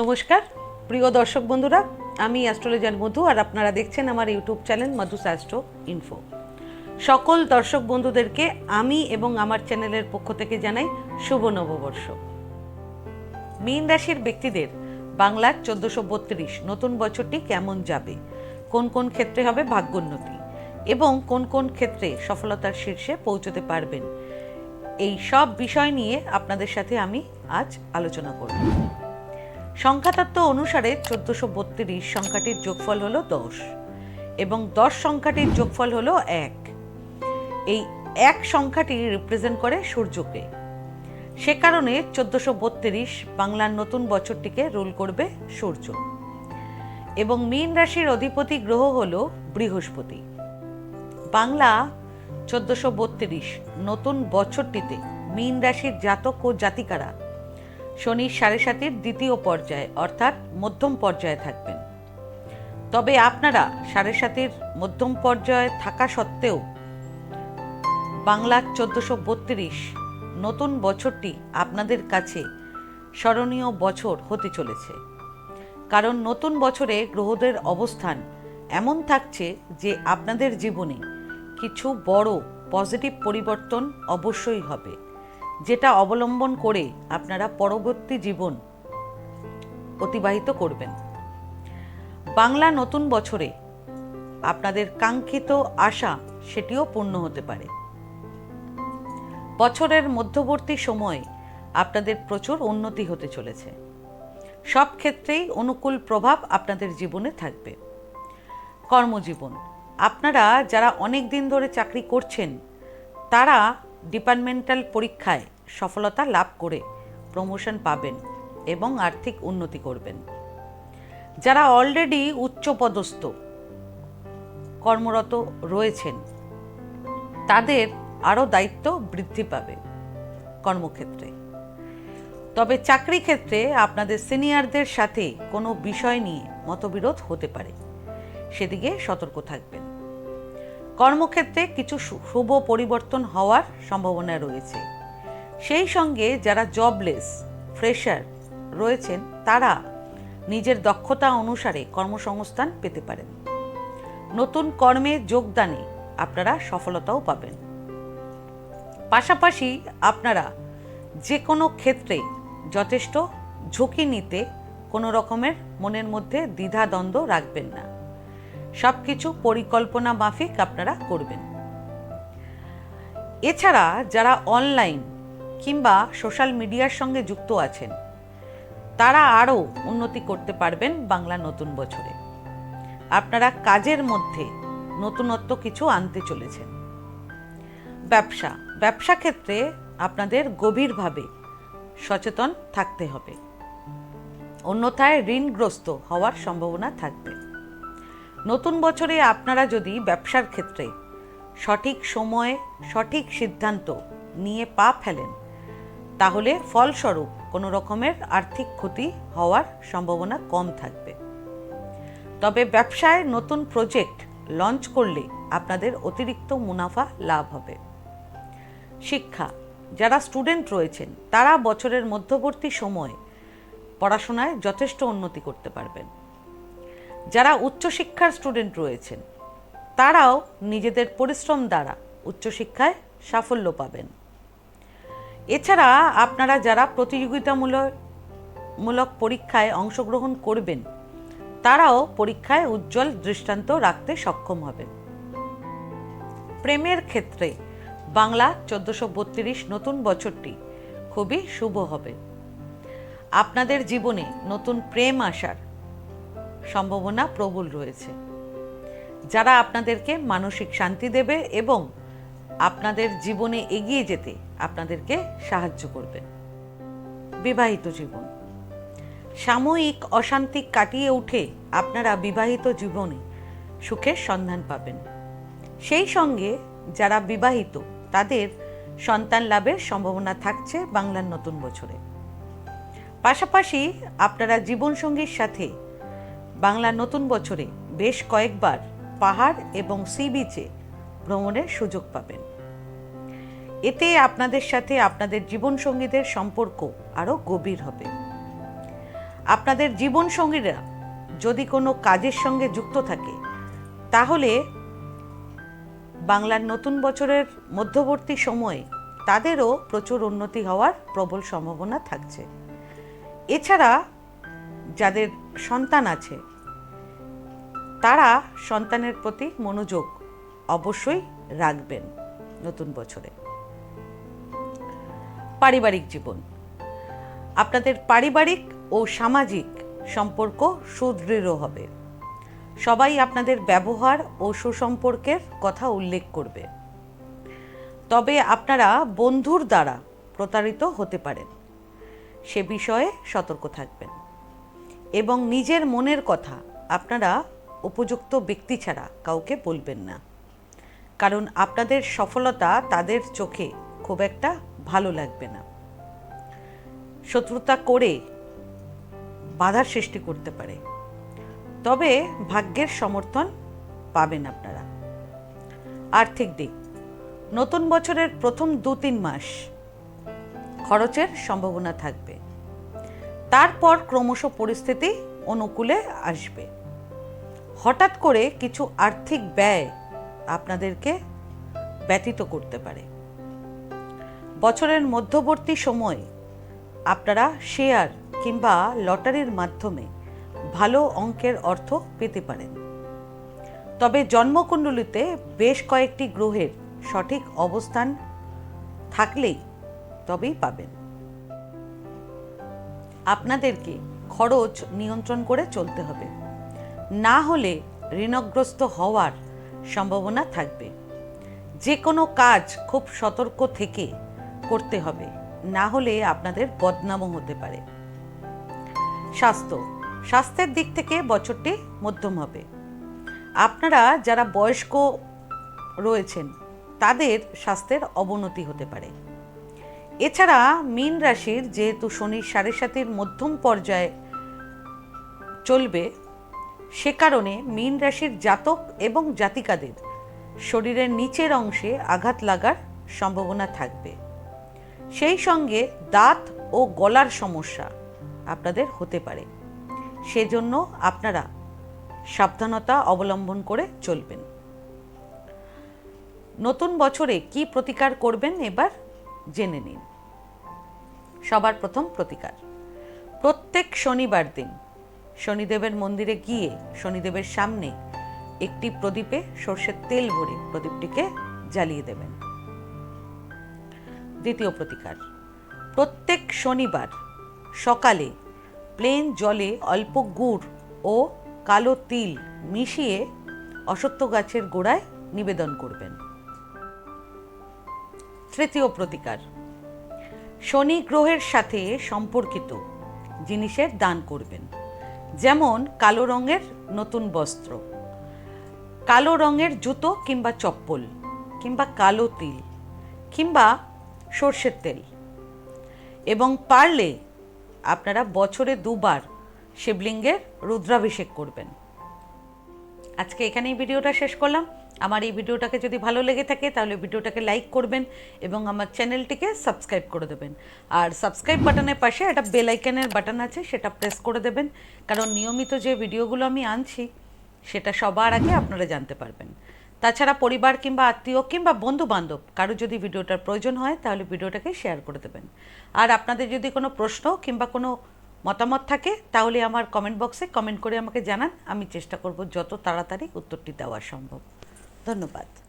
নমস্কার। প্রিয় দর্শক বন্ধুরা, আমি অ্যাস্ট্রোলজার মধু আর আপনারা দেখছেন আমার YouTube channel Madhu astro info. সকল দর্শক বন্ধুদেরকে আমি এবং আমার চ্যানেলের পক্ষ থেকে জানাই শুভ নববর্ষ। মীন রাশির ব্যক্তিদের বাংলার চোদ্দশো বত্রিশ নতুন বছরটি কেমন যাবে? কোন কোন ক্ষেত্রে হবে ভাগ্যোন্নতি? এবং কোন কোন ক্ষেত্রে সফলতার শীর্ষে পৌঁছতে পারবেন? এই সব বিষয় নিয়ে আপনাদের সাথে আমি আজ আলোচনা করব। সংখ্যাতত্ত্ব অনুসারে চোদ্দশো বত্রিশ সংখ্যাটির যোগফল হলো দশ এবং দশ সংখ্যাটির যোগফল হলো এক। এই এক সংখ্যাটি রিপ্রেজেন্ট করে সূর্যকে। সে কারণে চোদ্দশো বত্রিশ বাংলার নতুন বছরটিকে রুল করবে সূর্য। এবং মীন রাশির অধিপতি গ্রহ হল বৃহস্পতি। বাংলা চোদ্দশো বত্রিশ নতুন বছরটিতে মীন রাশির জাতক ও জাতিকারা শনির সাড়ে সাতের দ্বিতীয় পর্যায়ে, অর্থাৎ মধ্যম পর্যায়ে থাকবেন। তবে আপনারা সাড়ে সাতের মধ্যম পর্যায়ে থাকা সত্ত্বেও বাংলার চোদ্দশো বত্রিশ নতুন বছরটি আপনাদের কাছে স্মরণীয় বছর হতে চলেছে। কারণ নতুন বছরে গ্রহদের অবস্থান এমন থাকছে যে আপনাদের জীবনে কিছু বড় পজিটিভ পরিবর্তন অবশ্যই হবে। যেটা অবলম্বন করে আপনারা পরবর্তী জীবন অতিবাহিত করবেন। বাংলা নতুন বছরে আপনাদের কাঙ্ক্ষিত আশা সেটিও পূর্ণ হতে পারে। বছরের মধ্যবর্তী সময়ে আপনাদের প্রচুর উন্নতি হতে চলেছে। সব ক্ষেত্রেই অনুকূল প্রভাব আপনাদের জীবনে থাকবে। কর্মজীবন, আপনারা যারা অনেক দিন ধরে চাকরি করছেন, তারা ডিপার্টমেন্টাল পরীক্ষায় সফলতা লাভ করে প্রমোশন পাবেন এবং আর্থিক উন্নতি করবেন। যারা অলরেডি উচ্চপদস্থ, কর্মরত রয়েছেন, তাদের আরও দায়িত্ব বৃদ্ধি পাবে কর্মক্ষেত্রে। তবে চাকরি ক্ষেত্রে আপনাদের সিনিয়রদের সাথে কোনো বিষয় নিয়ে মতবিরোধ হতে পারে। সেদিকে সতর্ক থাকবেন। কর্মক্ষেত্রে কিছু শুভ পরিবর্তন হওয়ার সম্ভাবনা রয়েছে। সেই সঙ্গে যারা জবলেস ফ্রেশার রয়েছেন, তারা নিজের দক্ষতা অনুসারে কর্মসংস্থান পেতে পারেন। নতুন কর্মে যোগদানে আপনারা সফলতাও পাবেন। পাশাপাশি আপনারা যে কোনো ক্ষেত্রে যথেষ্ট ঝুঁকি নিতে কোনো রকমের মনের মধ্যে দ্বিধাদ্বন্দ্ব রাখবেন না। সব কিছু পরিকল্পনা মাফিক আপনারা করবেন। এছাড়া যারা অনলাইন কিংবা সোশ্যাল মিডিয়ার সঙ্গে যুক্ত আছেন, তারা আরও উন্নতি করতে পারবেন বাংলা নতুন বছরে। আপনারা কাজের মধ্যে নতুনত্ব কিছু আনতে চলেছেন। ব্যবসা ব্যবসা ক্ষেত্রে আপনাদের গভীরভাবে সচেতন থাকতে হবে। অন্যথায় ঋণগ্রস্ত হওয়ার সম্ভাবনা থাকবে। নতুন বছরে আপনারা যদি ব্যবসার ক্ষেত্রে সঠিক সময়ে, সঠিক সিদ্ধান্ত নিয়ে পা ফেলেন, তাহলে ফলস্বরূপ কোনো রকমের আর্থিক ক্ষতি হওয়ার সম্ভাবনা কম থাকবে। তবে ব্যবসায় নতুন প্রজেক্ট লঞ্চ করলে আপনাদের অতিরিক্ত মুনাফা লাভ হবে। শিক্ষা, যারা স্টুডেন্ট রয়েছেন, তারা বছরের মধ্যবর্তী সময়ে পড়াশোনায় যথেষ্ট উন্নতি করতে পারবেন। যারা উচ্চশিক্ষার স্টুডেন্ট রয়েছেন, তারাও নিজেদের পরিশ্রম দ্বারা উচ্চশিক্ষায় সাফল্য পাবেন। এছাড়া আপনারা যারা প্রতিযোগিতামূলক মূলক পরীক্ষায় অংশগ্রহণ করবেন, তারাও পরীক্ষায় উজ্জ্বল দৃষ্টান্ত রাখতে সক্ষম হবেন। প্রেমের ক্ষেত্রে বাংলা চোদ্দশো বত্রিশ নতুন বছরটি খুবই শুভ হবে। আপনাদের জীবনে নতুন প্রেম আসার সম্ভাবনা প্রবল রয়েছে। যারা আপনাদেরকে মানসিক শান্তি দেবে এবং আপনাদের জীবনে এগিয়ে যেতে আপনাদেরকে সাহায্য করবে। বিবাহিত জীবন। সাময়িক অশান্তি কাটিয়ে উঠে আপনারা বিবাহিত জীবনে সুখের সন্ধান পাবেন। সেই সঙ্গে যারা বিবাহিত, তাদের সন্তান লাভের সম্ভাবনা থাকছে বাংলার নতুন বছরে। পাশাপাশি আপনারা জীবনসঙ্গীর সাথে বাংলার নতুন বছরে বেশ কয়েকবার পাহাড় এবং সি বিচে ভ্রমণের সুযোগ পাবেন। এতে আপনাদের সাথে আপনাদের জীবনসঙ্গীদের সম্পর্ক আরও গভীর হবে। আপনাদের জীবনসঙ্গীরা যদি কোনো কাজের সঙ্গে যুক্ত থাকে, তাহলে বাংলার নতুন বছরের মধ্যবর্তী সময়ে তাদেরও প্রচুর উন্নতি হওয়ার প্রবল সম্ভাবনা থাকছে। এছাড়া যাদের সন্তান আছে, তারা সন্তানের প্রতি মনোযোগ অবশ্যই রাখবেন নতুন বছরে। পারিবারিক জীবন। আপনাদের পারিবারিক ও সামাজিক সম্পর্ক সুদৃঢ় হবে। সবাই আপনাদের ব্যবহার ও সুসম্পর্কের কথা উল্লেখ করবে। তবে আপনারা বন্ধুর দ্বারা প্রতারিত হতে পারেন। সে বিষয়ে সতর্ক থাকবেন। এবং নিজের মনের কথা আপনারা উপযুক্ত ব্যক্তি ছাড়া কাউকে বলবেন না। কারণ আপনাদের সফলতা তাদের চোখে খুব একটা ভালো লাগবে না। শত্রুতা করে বাধার সৃষ্টি করতে পারে। তবে ভাগ্যের সমর্থন পাবেন আপনারা। আর্থিক দিক, নতুন বছরের প্রথম দু তিন মাস খরচের সম্ভাবনা থাকবে। তারপর ক্রমশ পরিস্থিতি অনুকূলে আসবে। হঠাৎ করে কিছু আর্থিক ব্যয় আপনাদেরকে ব্যতীত করতে পারে। বছরের মধ্যবর্তী সময়ে আপনারা শেয়ার কিংবা লটারির মাধ্যমে ভালো অঙ্কের অর্থ পেতে পারেন। তবে জন্মকুণ্ডলিতে বেশ কয়েকটি গ্রহের সঠিক অবস্থান থাকলেই তবেই পাবেন। আপনাদেরকে খরচ নিয়ন্ত্রণ করে চলতে হবে। না হলে ঋণগ্রস্ত হওয়ার সম্ভাবনা থাকবে। যে কোনো কাজ খুব সতর্ক থেকে করতে হবে, না হলে আপনাদের বদনামও হতে পারে। স্বাস্থ্য, স্বাস্থ্যের দিক থেকে বছরটি মধ্যম হবে। আপনারা যারা বয়স্ক রয়েছেন, তাদের স্বাস্থ্যের অবনতি হতে পারে। এছাড়া মীন রাশির যেহেতু শনির সাড়ে সাতির মধ্যম পর্যায়ে চলবে, সে কারণে মীন রাশির জাতক এবং জাতিকাদের শরীরের নিচের অংশে আঘাত লাগার সম্ভাবনা থাকবে। সেই সঙ্গে দাঁত ও গলার সমস্যা আপনাদের হতে পারে। সেজন্য আপনারা সাবধানতা অবলম্বন করে চলবেন। নতুন বছরে কি প্রতিকার করবেন এবার জেনে নিন। সবার প্রথম প্রতিকার। প্রত্যেক শনিবার দিন শনিদেবের মন্দিরে গিয়ে শনিদেবের সামনে একটি প্রদীপে সর্ষের তেল ভরে প্রদীপটিকে জ্বালিয়ে দেবেন। দ্বিতীয় প্রতিকার, প্রত্যেক শনিবার সকালে প্লেন জলে অল্প গুড় ও কালো তিল মিশিয়ে অসত্য গাছের গোড়ায় নিবেদন করবেন। তৃতীয় প্রতিকার শনি গ্রহের সাথে সম্পর্কিত জিনিসের দান করবেন। যেমন কালো রঙের নতুন বস্ত্র, কালো রঙের জুতো কিংবা চপ্পল, কিংবা কালো তিল, কিংবা সর্ষের তেল। এবং পারলে আপনারা বছরে দুবার শিবলিঙ্গের রুদ্রাভিষেক করবেন। আজকে এখানেই ভিডিওটা শেষ করলাম। আমার এই ভিডিওটাকে যদি ভালো লেগে থাকে, তাহলে ভিডিওটাকে লাইক করবেন এবং আমার চ্যানেলটিকে সাবস্ক্রাইব করে দেবেন। আর সাবস্ক্রাইব বাটনের পাশে একটা বেল আইকনের বাটন আছে, সেটা প্রেস করে দেবেন। কারণ নিয়মিত যে ভিডিওগুলো আমি আনছি, সেটা সবার আগে আপনারা জানতে পারবেন। তাছাড়া পরিবার কিংবা আত্মীয় কিংবা বন্ধু বান্ধব কারও যদি ভিডিওটার প্রয়োজন হয়, তাহলে ভিডিওটাকে শেয়ার করে দেবেন। আর আপনাদের যদি কোনো প্রশ্ন কিংবা কোনো মতামত থাকে, তাহলে আমার কমেন্ট বক্সে কমেন্ট করে আমাকে জানান। আমি চেষ্টা করব যত তাড়াতাড়ি উত্তরটি দেওয়া সম্ভব। ধন্যবাদ।